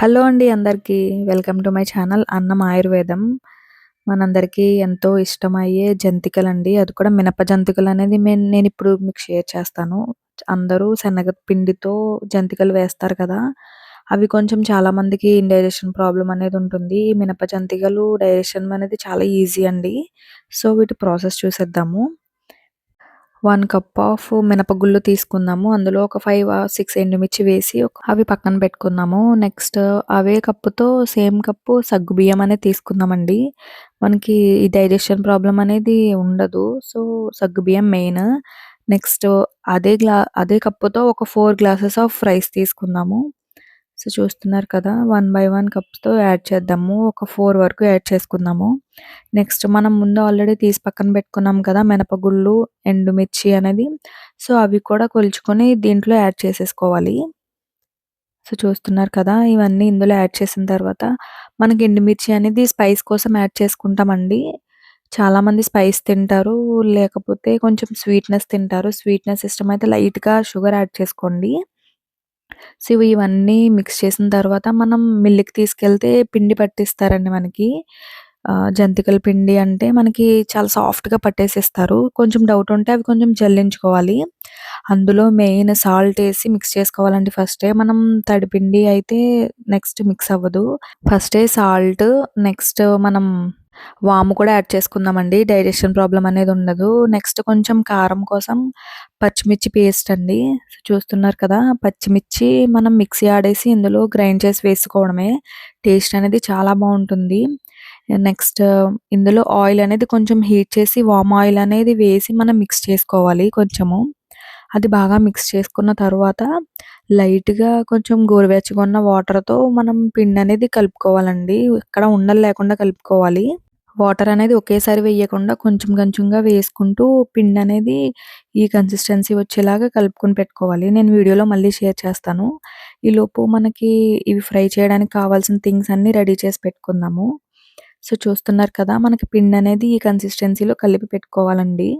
Hello అండి అందరికీ. Welcome to my channel అన్నం ఆయుర్వేదం. మనందరికీ ఎంతో ఇష్టమయ్యే జంతికలండి. అది కూడా మినప జంతికలు అనేది నేను ఇప్పుడు మీకు షేర్ చేస్తాను. అందరూ శనగ పిండితో జంతికలు వేస్తారు కదా. అవి కొంచెం చాలామందికి ఇండైజెషన్ ప్రాబ్లం అనేది ఉంటుంది. మినప జంతికలు డైజెషన్ అనేది చాలా ఈజీ అండి. సో వీటి ప్రాసెస్ చూసేద్దాము. వన్ కప్ ఆఫ్ మినపగుళ్ళు తీసుకుందాము. అందులో ఒక ఫైవ్ సిక్స్ ఎండుమిర్చి వేసి అవి పక్కన పెట్టుకుందాము. నెక్స్ట్ అవే కప్పుతో సేమ్ కప్పు సగ్గు బియ్యం అనేది తీసుకుందామండి. మనకి ఈ డైజెషన్ ప్రాబ్లం అనేది ఉండదు. సో సగ్గు బియ్యం మెయిన్. నెక్స్ట్ అదే గ్లా అదే కప్పుతో ఒక ఫోర్ గ్లాసెస్ ఆఫ్ రైస్ తీసుకుందాము. సో చూస్తున్నారు కదా వన్ బై వన్ కప్స్తో యాడ్ చేద్దాము. ఒక ఫోర్ వరకు యాడ్ చేసుకుందాము. నెక్స్ట్ మనం ముందు ఆల్రెడీ తీసి పక్కన పెట్టుకున్నాం కదా మినపగుళ్ళు ఎండుమిర్చి అనేది. సో అవి కూడా కొలుచుకొని దీంట్లో యాడ్ చేసేసుకోవాలి. సో చూస్తున్నారు కదా ఇవన్నీ ఇందులో యాడ్ చేసిన తర్వాత మనకి ఎండుమిర్చి అనేది స్పైస్ కోసం యాడ్ చేసుకుంటామండి. చాలామంది స్పైస్ తింటారు లేకపోతే కొంచెం స్వీట్నెస్ తింటారు. స్వీట్నెస్ ఇష్టం అయితే లైట్గా షుగర్ యాడ్ చేసుకోండి. సో ఇవన్నీ మిక్స్ చేసిన తర్వాత మనం మిల్లుకి తీసుకెళ్తే పిండి పట్టిస్తారండి మనకి. జంతికల పిండి అంటే మనకి చాలా సాఫ్ట్గా పట్టేసిస్తారు. కొంచెం డౌట్ ఉంటే అవి కొంచెం జల్లించుకోవాలి. అందులో మెయిన్ సాల్ట్ వేసి మిక్స్ చేసుకోవాలండి ఫస్టే మనం తడిపిండి అయితే నెక్స్ట్ మిక్స్ అవ్వదు. ఫస్టే సాల్ట్ నెక్స్ట్ మనం వాము కూడా యాడ్ చేసుకుందామండి. డైజెషన్ ప్రాబ్లం అనేది ఉండదు. నెక్స్ట్ కొంచెం కారం కోసం పచ్చిమిర్చి పేస్ట్ అండి. చూస్తున్నారు కదా పచ్చిమిర్చి మనం మిక్సీ ఆడేసి ఇందులో గ్రైండ్ చేసి వేసుకోవడమే. టేస్ట్ అనేది చాలా బాగుంటుంది. నెక్స్ట్ ఇందులో ఆయిల్ అనేది కొంచెం హీట్ చేసి వామ్ ఆయిల్ అనేది వేసి మనం మిక్స్ చేసుకోవాలి కొంచెము. అది బాగా మిక్స్ చేసుకున్న తర్వాత లైట్గా కొంచెం గోరువెచ్చగా ఉన్న వాటర్తో మనం పిండి అనేది కలుపుకోవాలండి. ఇక్కడ ఉండలు లేకుండా కలుపుకోవాలి. వాటర్ అనేది ఒకేసారి వేయకుండా కొంచెం కొంచెంగా వేసుకుంటూ పిండి అనేది ఈ కన్సిస్టెన్సీ వచ్చేలాగా కలుపుకొని పెట్టుకోవాలి. నేను వీడియోలో మళ్ళీ షేర్ చేస్తాను. ఈలోపు మనకి ఇవి ఫ్రై చేయడానికి కావాల్సిన థింగ్స్ అన్నీ రెడీ చేసి పెట్టుకుందాము. సో చూస్తున్నారు కదా మనకి పిండి అనేది ఈ కన్సిస్టెన్సీలో కలిపి పెట్టుకోవాలండి.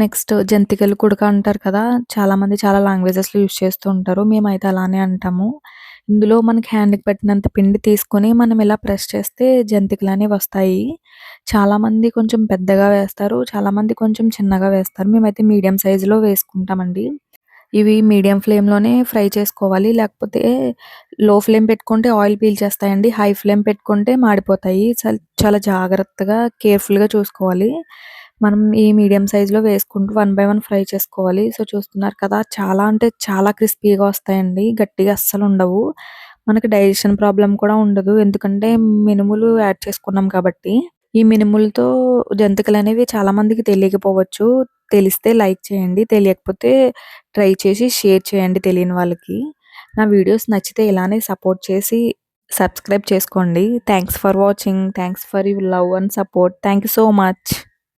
నెక్స్ట్ జంతికలు కుడక అంటారు కదా చాలామంది చాలా లాంగ్వేజెస్లో యూస్ చేస్తూ ఉంటారు. మేమైతే అలానే అంటాము. ఇందులో మనకి హ్యాండ్కి పెట్టినంత పిండి తీసుకొని మనం ఇలా ప్రెస్ చేస్తే జంతికలు అనేవి వస్తాయి చాలామంది కొంచెం పెద్దగా వేస్తారు చాలామంది కొంచెం చిన్నగా వేస్తారు. మేమైతే మీడియం సైజులో వేసుకుంటామండి. ఇవి మీడియం ఫ్లేమ్లోనే ఫ్రై చేసుకోవాలి. లేకపోతే లో ఫ్లేమ్ పెట్టుకుంటే ఆయిల్ పీల్చేస్తాయండి హై ఫ్లేమ్ పెట్టుకుంటే మాడిపోతాయి. చాలా జాగ్రత్తగా కేర్ఫుల్గా చూసుకోవాలి. మనం ఈ మీడియం సైజులో వేసుకుంటూ వన్ బై వన్ ఫ్రై చేసుకోవాలి. సో చూస్తున్నారు కదా చాలా అంటే చాలా క్రిస్పీగా వస్తాయండి. గట్టిగా అస్సలు ఉండవు. మనకి డైజెషన్ ప్రాబ్లం కూడా ఉండదు. ఎందుకంటే మినుములు యాడ్ చేసుకున్నాం కాబట్టి. ఈ మినుములతో జంతికలు అనేవి చాలా మందికి తెలియకపోవచ్చు. తెలిస్తే లైక్ చేయండి. తెలియకపోతే ట్రై చేసి షేర్ చేయండి తెలియని వాళ్ళకి. నా వీడియోస్ నచ్చితే ఇలానే సపోర్ట్ చేసి సబ్స్క్రైబ్ చేసుకోండి. Thanks for watching. Thanks for you love and support. Thank you so much.